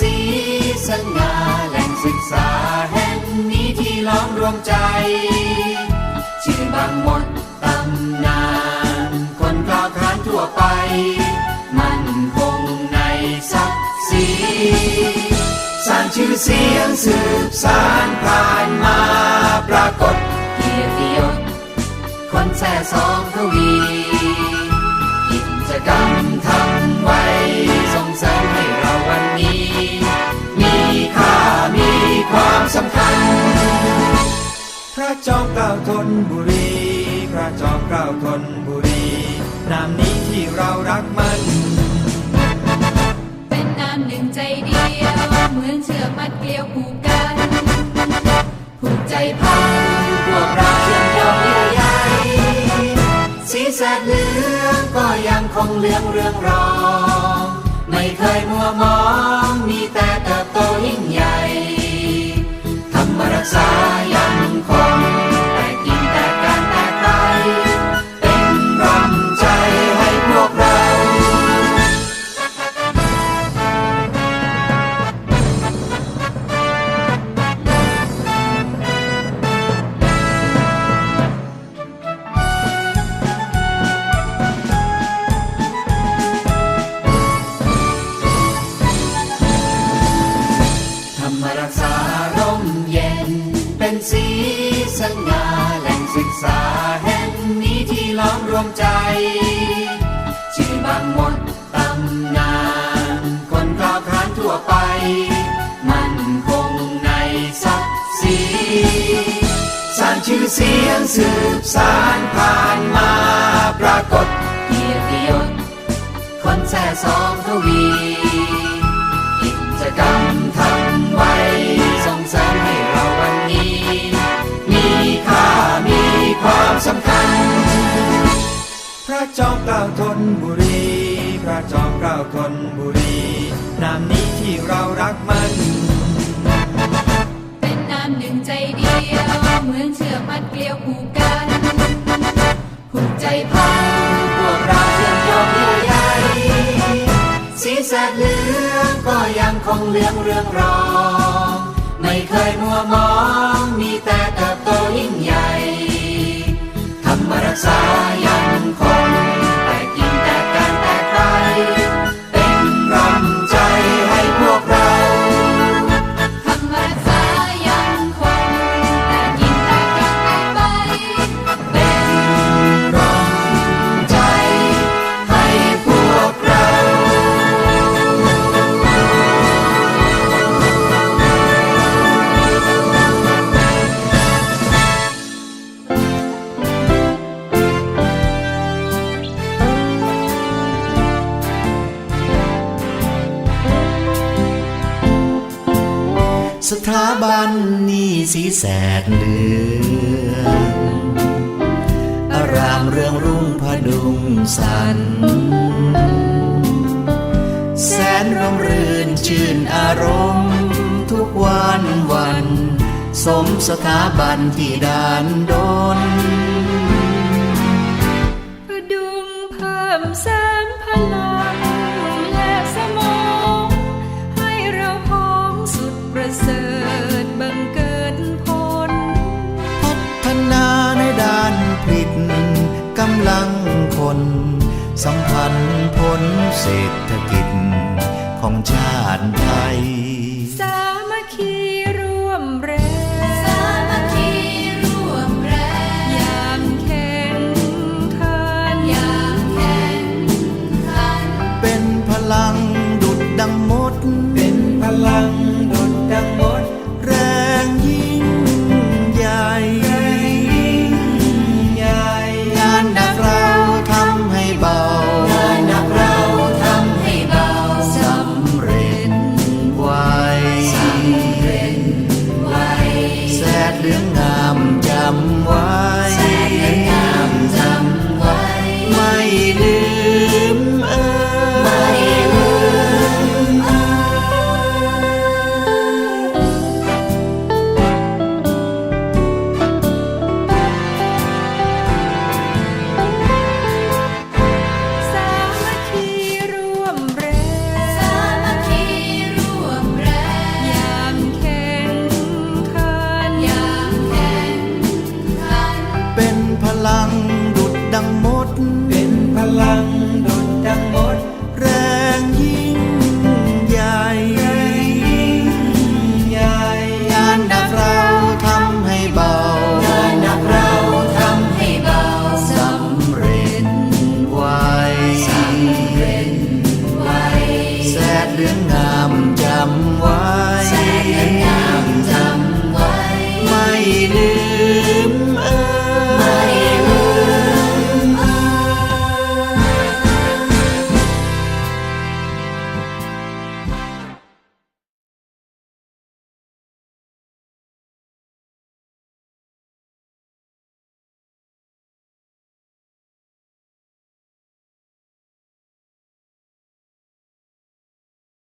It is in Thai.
สีสัง่าแหล่งศึกษาแห่งนี้ที่ล้อมรวมใจ ชื่อบางมดตำนาน คนกล่าวขานทั่วไป มันคงในศักดิ์ศรีสร้างชื่อเสียงสืบสานผ่านมาปรากฏเกียรติยศคนแท้สองทวีาธนบุรีพระจอมเกล้าธนบุรีนามนี้ที่เรารักมัน เป็นน้ำหนึ่งใจเดียว เหมือนเชือกมัดเกลียวผูกกันผูกใจพันพวกเราเชื่อมโยงเยื่อใยสีแสดเหลืองก็ยังคงเลืองเรืองรอง ไม่เคยมัวมองมี ษาแห่งนี้ที่ล้อมรวมใจ ชื่อบางมดตำนาน คนกล่าวขานทั่วไป มันคงในศักดิ์ศรีสร้างชื่อเสียงสืบสานผ่านมาปรากฏเกียรติยศคนแท้สองทวี ล้าธนบุรี พระจอมเกล้าธนบุรี นามนี้ที่เรารักมัน เป็นน้ำหนึ่งใจเดียว เหมือนเชือกมัดเกลียวผูกกันผูกใจพันพวกเราเชื่อมโยงเยื่อใยสีแสดเหลืองก็ยังคงเหลืองเรื่องรอง ไม่เคยมัวมอง มีแต่เติบโตยิ่งใหญ่ สถาบันนี่สีแสดเหลืองอารามเรืองรุ่งพดุงสัน แสนร่มรื่นชื่นอารมณ์ ทุกวันวัน สมสถาบันที่ดานดน สัมพันธ์ผลเศรษฐกิจของชาติไทย สามัคคี